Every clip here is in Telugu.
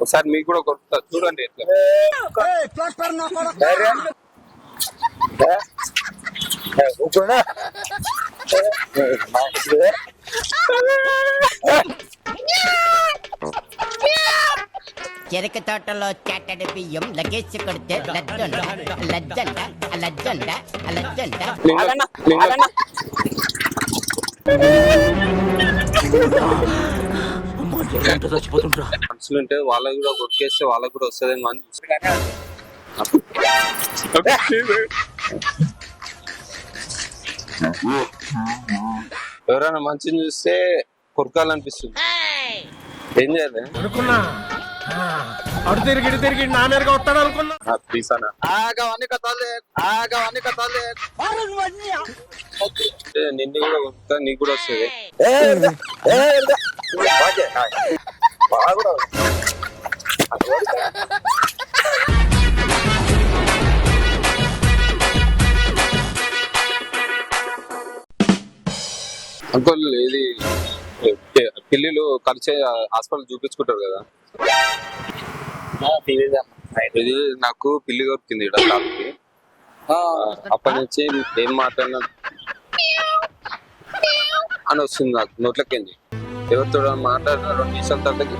ఒకసారి మీకు కూడా కొడుతా చూడండి చెరుకు తోటలో చెట్టడి బియ్యం లగేజ్ కొడితే లజ్జండ. లజ్జండ లజ్జండ లజ్జండ. నిన్న- నిన్న- మనుషులు ఉంటే వాళ్ళకి కూడా కొట్టుకేస్తే వాళ్ళకి కూడా వస్తుందేమో అని. ఎవరైనా మంచిని చూస్తే కొరకాలనిపిస్తుంది. ఏం చేయాలి? అనుకున్నా ఆ, అడు తిరిగి ఇటు తిరిగి నా మీదగా వస్తాడు అనుకున్నా. ప్లీజ్ అన్న. అంటే నిన్ను కూడా నీకు కూడా వస్తుంది. అంకుల్ ఇది పిల్లిలు కలిసే హాస్పిటల్ చూపించుకుంటారు కదా. ఇది నాకు పిల్లి దొరికింది ఇక్కడ కాలుకి అప్పటి నుంచి ఏం మాట్లాడినా అని వస్తుంది నాకు నోట్లకెళ్ళి ఎవరితో మాట్లాడిన రెండు నిమిషాల తర్వాతకి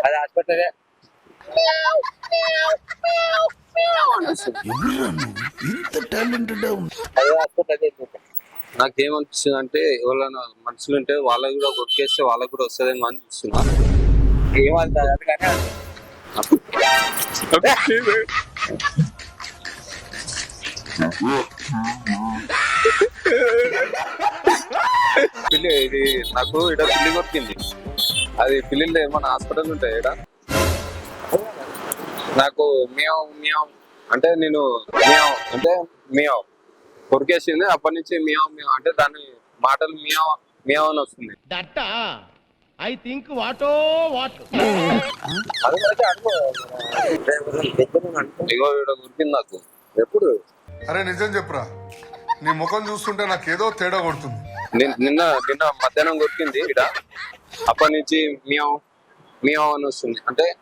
అది హాస్పిటల్. అది హాస్పిటల్. నాకేమనిపిస్తుంది అంటే ఎవరైనా మనుషులు ఉంటే వాళ్ళకి కూడా కొట్టుకేస్తే వాళ్ళకి కూడా వస్తుందేమో అని చూస్తున్నా. పిల్లి ఇది నాకు ఇక్కడ పిల్లి కొట్టింది. అది పిల్లిలో ఏమన్నా హాస్పిటల్ ఉంటాయి ఇక్కడ? నాకు మియావ్ మియావ్. అంటే నేను మియావ్ అంటే మియావ్. కొరికేసింది. అప్పటి నుంచి మియావ్ మియావ్ అంటే దాని మాటలు మియావ్ మియావ్ అని వస్తుంది. దట్ట ఐ థింక్ వాటో వాట్. ఇగో కొరికింది నాకు. ఎప్పుడు? అరే నిజం చెప్పురా. నీ ముఖం చూస్తుంటే నాకేదో తేడా కొడుతుంది. నిన్- నిన్న నిన్న మధ్యాహ్నం కొట్టింది ఇక్కడ అప్పటి నుంచి మియావ్ మియావ్ అని వస్తుంది. అంటే?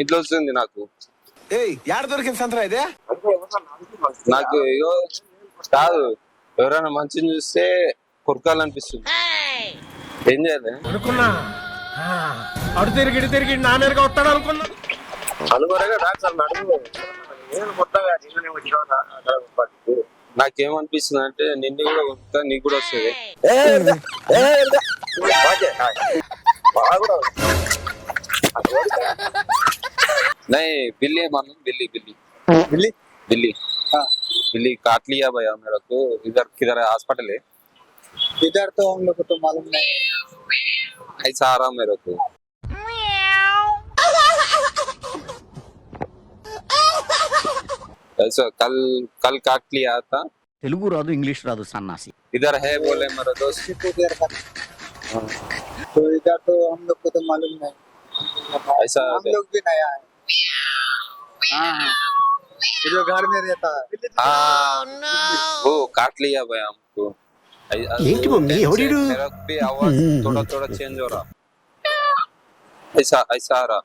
ఇట్లా వస్తుంది నాకు. దొరికింది సంతరా ఇదే? నాకు ఇగో కాదు. ఎవరైనా మంచిని చూస్తే కొరకాలనిపిస్తుంది. ఏం చేయాలి? అనుకున్నా. ఆ, అడు తిరిగి ఇటు తిరిగి నా మీదగా వస్తాడు అనుకున్నా. అనుకోరగా డాక్టర్ నడుము. నేను కొత్తగా నిన్ననే వచ్చిన నాకేమనిపిస్తుంది అంటే నిన్ను కూడా కొరుకుతా నీకు కూడా వస్తుంది. नहीं बिल्ली मालूम बिल्ली बिल्ली बिल्ली बिल्ली हाँ बिल्ली काट लिया भैया मेरे को इधर किधर है हॉस्पिटल है इधर तो हम लोग को तो मालूम नहीं ऐसा आ रहा मेरे को ऐसा कल कल काट लिया था తెలుగు రాదు ఇంగ్లీష్ రాదు సన్నాసి इधर है बोले मेरे दोस्त किसी को देर कर तो इधर तो हम लोग को तो मालूम नहीं ऐसा हम लोग भी नया है हाँ ये जो घर में रहता है हाँ वो काट लिया भैया हमको ऐ- ఏంటి మమ్మీ? ఎవడీడు? मेरा भी आवाज थोड़ा थोड़ा चेंज हो रहा ऐसा ऐसा आ रहा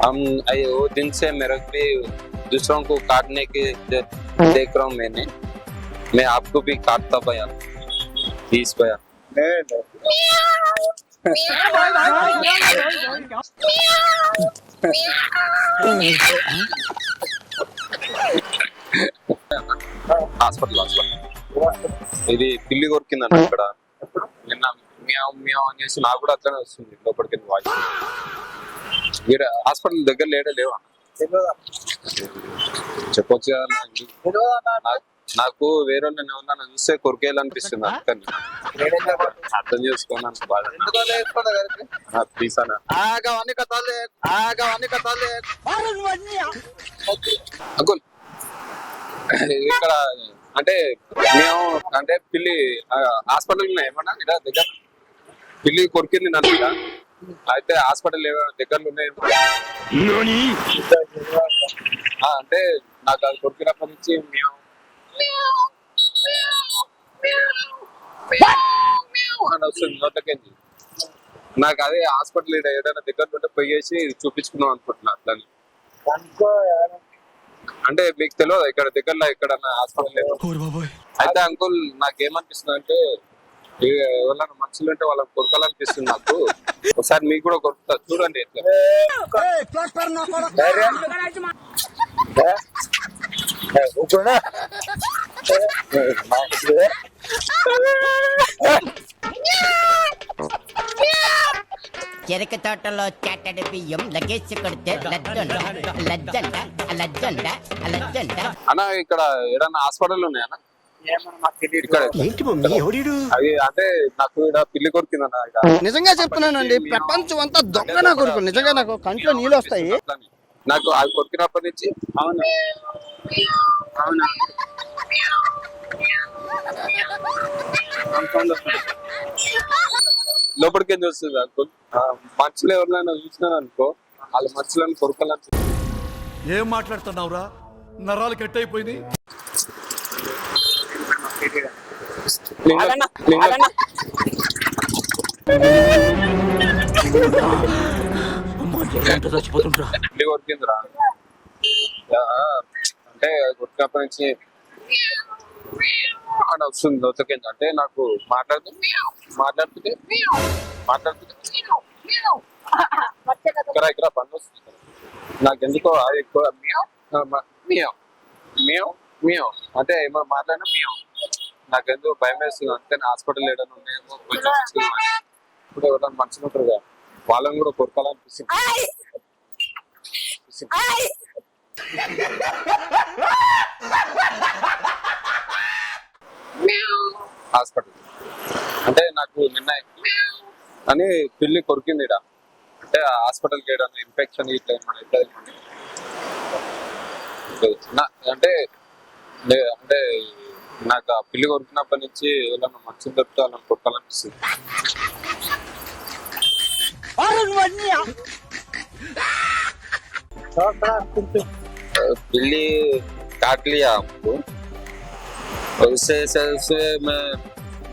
हम ऐ- वो दिन से मेरे को भी दूसरों को काटने के दे- देख रहा हूँ मैंने मैं आपको भी काटता भैया प्लीज भैया नहीं नहीं హాస్పిటల్ హాస్పిటల్. ఇది పిల్లి కొరికిందండి ఇక్కడ. నిన్న మియావ్ మియావ్ అనేసి నాకు కూడా అట్లనే వస్తుంది లోపలికి వాయిస్ వీడ హాస్పిటల్ దగ్గర లేడే లేవా? చెప్పొచ్చు కదా నాకు. వేరే వాళ్ళని ఎవరన్నా చూస్తే అర్థం బాధ ప్లీజ్ అన్న కథలే ఆగా అన్ని కథలే అంకుల్ ఇక్కడ అంటే మేము అంటే పిల్లి హాస్పిటల్ ఉన్నాయి ఏమన్నా? ఇక్కడ దగ్గర? పిల్లి కొరికింది నన్ను అయితే హాస్పిటల్ ఏమైనా దగ్గరలో ఉన్నాయి. అంటే నాకు అది కొడుకున్నప్పటి నుంచి మేము అని వస్తుంది నోట్లకేంది నాకు అదే హాస్పిటల్ ఏదైనా దగ్గర ఉంటే పోయేసి చూపించుకుందాం అనుకుంటున్నా అట్లని. అంటే మీకు తెలియదు ఇక్కడ దగ్గరలో ఎక్కడన్నా హాస్పిటల్ అయితే అంకుల్ నాకేమనిపిస్తుంది అంటే ఎవరైనా మనుషులు ఉంటే వాళ్ళని కొరకాలనిపిస్తుంది నాకు. ఒకసారి మీకు కూడా కొరుకుతా. చూడండి ఎట్లా. చెరక తోటలో చెట్టడి బియ్యం లగేజ్ కొడితే లజ్జండ లజ్జండ లజ్జండ లజ్జండ అన్న ఇక్కడ ఏదన్నా హాస్పిటల్ ఉన్నాయన్న అది అంటే నాకు ఇక్కడ పిల్లి కొరికిందన్న నిజంగా చెప్తున్నానండి ప్రపంచం అంతా దొంగ నా కొడుకు. నిజంగా నాకు కంట్లో నీళ్ళు వస్తాయి. నాకు అది కొరికినప్పటి నుంచి అవును. అవునా సౌండ్ వస్తుంది లోపలికి అంకుల్? ఆ, మనుషులు ఎవరినైనా చూసినాను అనుకో? వాళ్ళ మనుషులను కొరకాలని ఏం మాట్లాడుతున్నావురా? నరాలు కట్ అయిపోయింది పిల్లి కొరికిందిరా ఆ, అంటే కొరికినప్పటి నుంచి అని వస్తుంది నొత్తకింది అంటే నాకు మాట్లాడుతూ మాట్లాడుతుంటే మాట్లాడుతుంటే ఇక్కడ ఇక్కడ వస్తుంది నాకు ఎందుకో అది ఎక్కువ మియావ్, ఆ, మ- మియావ్ మియావ్ మియావ్ అంటే ఏమో మాట్లాడినా మియావ్ నాకు ఎందుకు భయం వేస్తుంది. అందుకని హాస్పిటల్ ఏదైనా ఉన్నాయేమో. ఇప్పుడు ఎవరైనా మనుషులు ఉంటారు కదా వాళ్ళని కూడా కొరకాలనిపిస్తుంది. హాస్పిటల్. అంటే నాకు నిన్న అని పిల్లి కొరికింది ఇడ అంటే హాస్పిటల్కి వేయడం ఇన్ఫెక్షన్ ఇట్లా ఇట్లా అంటే అంటే నాకు ఆ పిల్లి కొరికినప్పటి నుంచి ఏదైనా మంచి దొరుకుతా కొట్టాలనిపిస్తుంది. పిల్లి కాకలియా అప్పుడు. और उससे ऐसे उससे मैं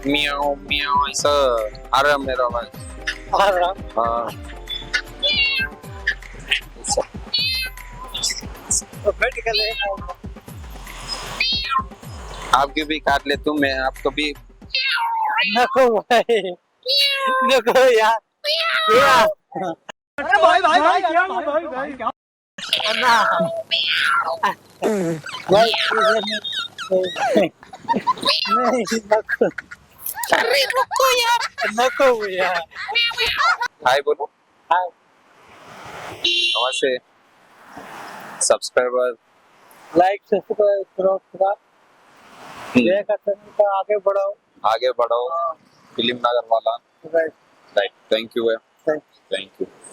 मियाओ मियाओ ऐसा आ रहा मेरा आवाज़। हाँ। ऐसा। आपकी भी काट ले तुम मैं आपको भी नको भाई। नको यार। यार भाई भाई भाई भाई भाई अन्ना भाई नहीं नको अरे नको यार नको यार हाय बोलो हाय नमस्ते सब्सक्राइबर लाइक सब्सक्राइब करो थोड़ा जय का आगे बढ़ो आगे बढ़ो फ़िल्म नगर वाला right thank you thank you